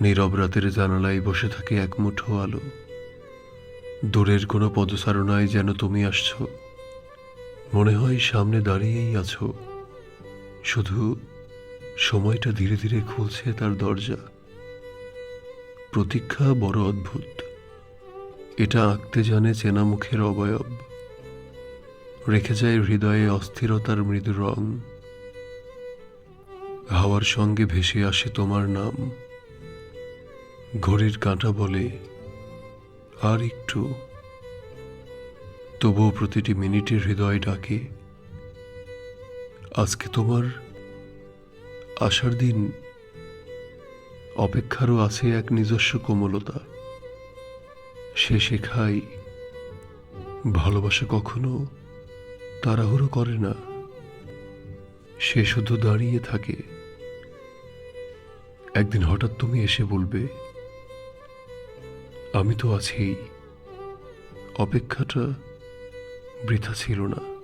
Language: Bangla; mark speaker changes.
Speaker 1: নীরব রাতের জানালায় বসে থাকে এক মুঠো আলো। দূরের কোনো পদচারণায় যেন তুমি আসছো। মনে হয় সামনে দাঁড়িয়েই আছো। শুধু সময়টা ধীরে ধীরে খুলছে তার দরজা। প্রতীক্ষা বড় অদ্ভুত। এটা আঁকতে জানে চেনা মুখের অবয়ব। রেখে যায় হৃদয়ে অস্থিরতার মৃদু রং। হাওয়ার সঙ্গে ভেসে আসে তোমার নাম। ঘড়ির কাঁটা বলে আর একটু। তবুও প্রতিটি মিনিটে হৃদয় ডাকে, আজকে তোমার আসার দিন অপেক্ষারও আছে এক নিজস্ব কোমলতা। সে শেখায়, ভালোবাসা কখনো তাড়াহুড়ো করে না। সে শুধু দাঁড়িয়ে থাকে। একদিন হঠাৎ তুমি এসে বলবে আমি তো আছি। অপেক্ষাটা বৃথা ছিল না।